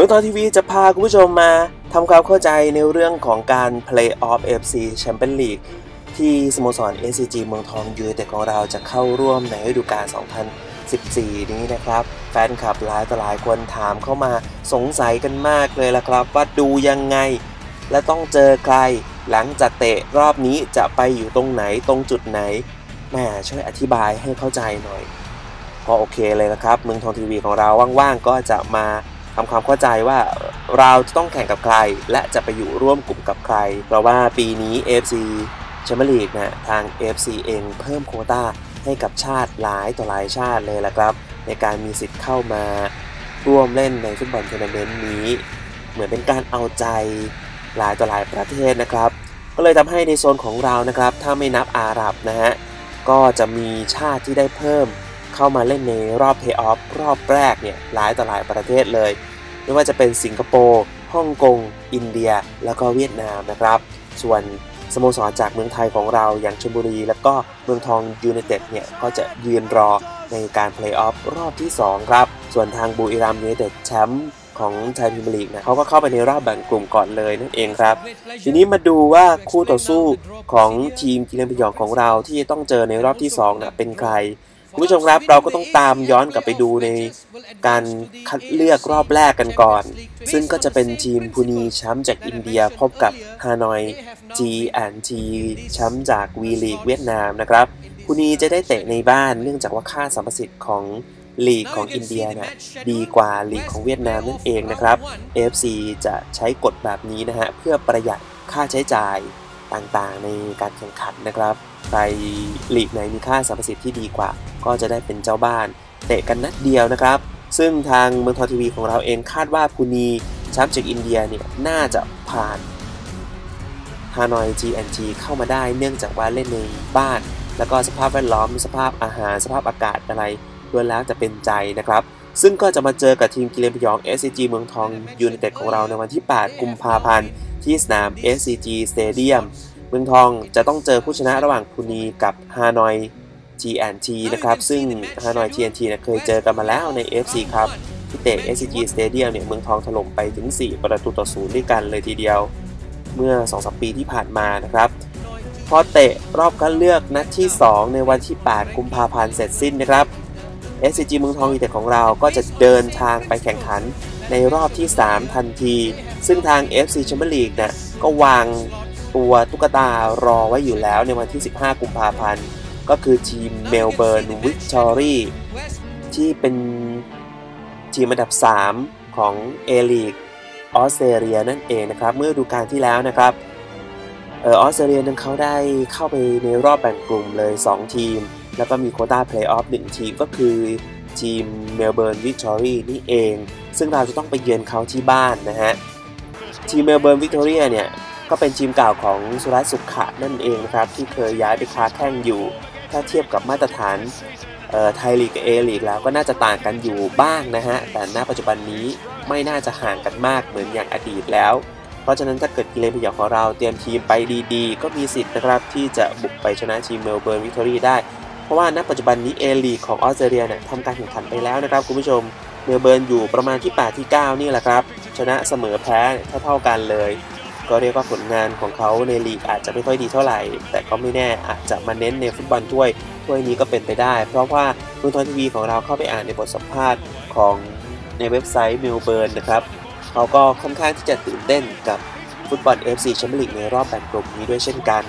มืองทองทีวีจะพาคุณผู้ชมมาทำความเข้าใจในเรื่องของการ Play Off FC Champions League ที่สโมสร SCG เมืองทองยูไนเต็ดของเราจะเข้าร่วมในฤดูกาล 2014 นี้นะครับ แฟนคลับหลายต่อหลายคนถามเข้ามาสงสัยกันมากเลยละครับ ว่าดูยังไง และต้องเจอใคร หลังจากเตะรอบนี้จะไปอยู่ตรงไหนตรงจุดไหนแม่ช่วยอธิบายให้เข้าใจหน่อย ก็โอเคเลยนะครับ เมืองทองทีวีของเราว่างๆก็จะมา ทำความเข้าใจว่าเราจะต้องแข่งกับใคร และจะไปอยู่ร่วมกลุ่มกับใคร เพราะว่าปีนี้ AFC แชมเปี้ยนลีกนะทาง AFC เองเพิ่มโควต้าให้กับชาติหลายต่อหลายชาติเลยละครับ ในการมีสิทธิ์เข้ามาร่วมเล่นในฟุตบอลทัวร์นาเมนต์นี้ เหมือนเป็นการเอาใจหลายต่อหลายประเทศนะครับ ก็เลยทำให้ในโซนของเรานะครับ ถ้าไม่นับอาหรับนะฮะก็จะมีชาติที่ได้เพิ่มเข้ามาเล่นในรอบเพย์ออฟรอบแรกเนี่ยหลายต่อหลายประเทศเลย ไม่ว่าจะเป็นสิงคโปร์ฮ่องกง อินเดีย แล้วก็เวียดนามนะครับ ส่วนสโมสรจากเมืองไทยของเราอย่างชลบุรี แล้วก็เมืองทองยูไนเต็ดเนี่ยก็จะยืนรอในการเพลย์ออฟรอบที่ 2 ครับ ส่วนทางบุรีรัมย์ยูไนเต็ดแชมป์ของไทยพิมลีกนะเขาก็เข้าไปในรอบแบ่งกลุ่มก่อนเลยนั่นเองครับ ทีนี้มาดูว่าคู่ต่อสู้ของทีมกีฬาพยองของเราที่ต้องเจอในรอบที่2นะเป็นใคร คุณผู้ชมครับเราก็ต้องตามย้อนกลับไปดูในการคัดเลือกรอบแรกกันก่อน ซึ่งก็จะเป็นทีมพูนีแชมป์จากอินเดียพบกับฮานอย G&T แชมป์จากวีลีกเวียดนามนะครับพูนีจะได้เตะในบ้านเนื่องจากว่าค่าสัมประสิทธิ์ของลีกของอินเดียนะดีกว่าลีกของเวียดนามนั่นเองนะครับ AFC จะใช้กฎแบบนี้นะฮะเพื่อประหยัดค่าใช้จ่ายต่างๆ ในการแข่งขันนะครับ ใครหลีกไหนมีค่าสัมประสิทธิ์ที่ดีกว่า ก็จะได้เป็นเจ้าบ้าน เตะกันนัดเดียวนะครับ ซึ่งทางเมืองทองทีวีของเราเองคาดว่าพูนีแชมป์จากอินเดียเนี่ยน่าจะผ่านฮานอย GNG เข้ามาได้เนื่องจากว่าเล่นในบ้าน แล้วก็สภาพแวดล้อมสภาพอาหารสภาพอากาศอะไรล้วนแล้วจะเป็นใจนะครับ ซึ่งก็จะมาเจอกับทีมกิเลนพยอง SCG เมืองทองยูไนเต็ดของเราในวันที่ 8 กุมภาพันธ์ที่สนาม SCG Stadium เมืองทองจะต้องเจอผู้ชนะระหว่างพูนีกับฮานอย GNT นะครับ ซึ่งฮานอย GNT เนี่ยเคยเจอกันมาแล้วใน FC ครับที่เตะ SCG Stadium เนี่ยเมืองทองถล่มไปถึง 4 ประตูต่อศูนย์ด้วยกันเลยทีเดียว เมื่อ2-3ปีที่ผ่านมานะครับพอเตะรอบคัดเลือกนัดที่ 2 ในวันที่ 8 กุมภาพันธ์เสร็จสิ้นนะครับ SCG เมืองทองยูไนเต็ดของเราก็จะเดินทางไปแข่งขันในรอบที่ 3 ทันที ซึ่งทาง FC Champions League เนี่ยก็วาง ตัวตุ๊กตารอไว้อยู่แล้วในวันที่ 15 กุมภาพันธ์ ก็คือทีมเมลเบิร์นวิกตอรี่ที่เป็นทีมอันดับ 3 ของเอลีกออสเตรเลียนั่นเองนะครับ เมื่อดูการที่แล้วนะครับออสเตรเลียนั้นเขาได้เข้าไปในรอบแบ่งกลุ่มเลย 2 ทีม แล้วก็มีโคต้าเพลย์ออฟ1ทีมก็คือทีมเมลเบิร์นวิกตอรี่นี่เอง ซึ่งเราจะต้องไปเยือนเขาที่บ้านนะฮะทีมเมลเบิร์นวิกตอรี่เนี่ย ก็เป็นทีมเก่าของสุรัตสุขะนั่นเองนะครับ ที่เคยย้ายไปค้าแข่งอยู่ ถ้าเทียบกับมาตรฐานไทยลีกกับเอลีกแล้วก็น่าจะต่างกันอยู่บ้างนะฮะ แต่ณปัจจุบันนี้ไม่น่าจะห่างกันมากเหมือนอย่างอดีตแล้ว เพราะฉะนั้นถ้าเกิดกิเลนพยองของเราเตรียมทีมไปดีๆ ก็มีสิทธิ์นะครับที่จะบุกไปชนะทีมเมลเบิร์นวิกตอรี่ได้ เพราะว่าณปัจจุบันนี้เอลีกของออสเตรเลียเนี่ยทำการแข่งขันไปแล้วนะครับคุณผู้ชม เมลเบิร์นอยู่ประมาณที่ 8 ที่ 9 นี่แหละครับ ชนะเสมอแพ้เท่าๆกันเลย ก็เรียกว่าผลงานของเขาในลีกอาจจะไม่ค่อยดีเท่าไหร่ แต่ก็ไม่แน่อาจจะมาเน้นในฟุตบอลถ้วยถ้วยนี้ก็เป็นไปได้ เพราะว่าเมืองทองทีวีของเราเข้าไปอ่านในบทสัมภาษณ์ของในเว็บไซต์เมลเบิร์นนะครับเขาก็ค่อนข้างที่จะตื่นเต้นกับฟุตบอล FC แชมเปี้ยนลีกในรอบแบ่งกลุ่มนี้ด้วยเช่นกัน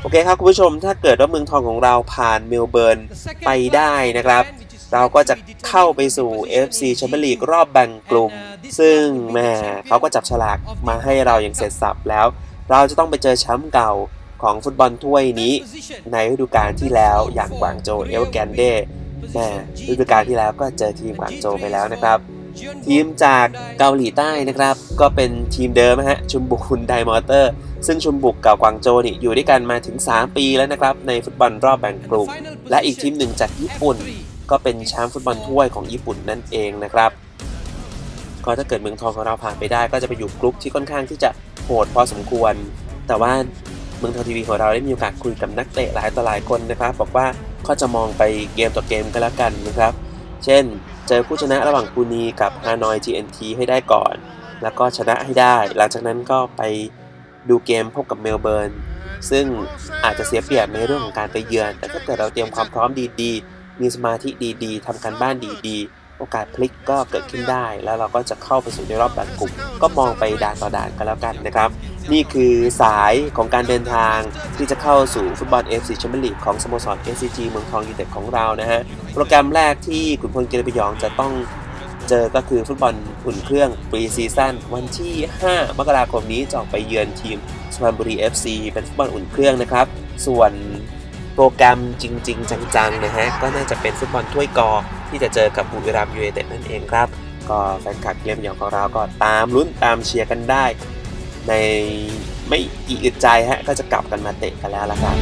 โอเคครับคุณผู้ชมถ้าเกิดว่าเมืองทองของเราผ่านเมลเบิร์นไปได้นะครับ เราก็จะเข้าไปสู่ FC แชมเปี้ยนลีกรอบแบ่งกลุ่ม ซึ่งแม่เขาก็จับฉลากมาให้เราอย่างเสร็จสับแล้ว เราจะต้องไปเจอแชมป์เก่าของฟุตบอลถ้วยนี้ ในฤดูกาลที่แล้วอย่างกวางโจเอลแกนเดแม่ฤดูกาลที่แล้วก็เจอทีมกวางโจไปแล้วนะครับ ทีมจากเกาหลีใต้นะครับ ก็เป็นทีมเดิมฮะชุมบุกคุณไดมอเตอร์ ซึ่งชุมบุกกับกวางโจนี่อยู่ด้วยกันมาถึง 3 ปีแล้วนะครับในฟุตบอลรอบแบ่งกลุ่ม และอีกทีมหนึ่งจากญี่ปุ่น ก็เป็นแชมป์ฟุตบอลถ้วยของญี่ปุ่นนั่นเองนะครับก็ถ้าเกิดเมืองทองของเราผ่านไปได้ก็จะไปอยู่กลุ่มที่ค่อนข้างที่จะโหดพอสมควร แต่ว่าเมืองทองทีวีของเราได้มีโอกาสคุยกับนักเตะหลายต่อหลายคนนะครับบอกว่าก็จะมองไปเกมต่อเกมกันแล้วกันนะครับ เช่น เจอผู้ชนะระหว่างปูนีกับฮานอย GNT ให้ได้ก่อน แล้วก็ชนะให้ได้ หลังจากนั้นก็ไปดูเกมพบกับเมลเบิร์นซึ่งอาจจะเสียเปรียบในเรื่องของการไปเยือน แต่ถ้าเกิดเราเตรียมความพร้อมดีๆ มีสมาธิดีๆทำการบ้านดีๆ โอกาสพลิกก็เกิดขึ้นได้ แล้วเราก็จะเข้าไปสู่ในรอบแบ่งกลุ่ม ก็มองไปด่านต่อด่านกันแล้วกันนะครับ นี่คือสายของการเดินทางที่จะเข้าสู่ฟุตบอล FC แชมเปี้ยนลีกของสโมสร SCG เมืองทองยูไนเต็ดของเรานะฮะ โปรแกรมแรกที่ขุนพลเกเรปยองจะต้องเจอก็คือฟุตบอลอุ่นเครื่องปรีซีซั่นวันที่ 5 มกราคมนี้จะออกไปเยือนทีมสุพรรณบุรี FC เป็นฟุตบอลอุ่นเครื่องนะครับ ส่วน รแกรมจริง ๆ จังๆนะฮะก็น่าจะเป็นฟุตบอลถ้วยกอ ที่จะเจอกับบุรีรัมย์ยูเนเต็ดนั่นเองครับ ก็แฟนคลับเกมอยองของเราก็ตามลุ้นตามเชียร์กันได้ ในไม่กี่อึดใจฮะก็จะกลับกันมาเตะกันแล้วละครับ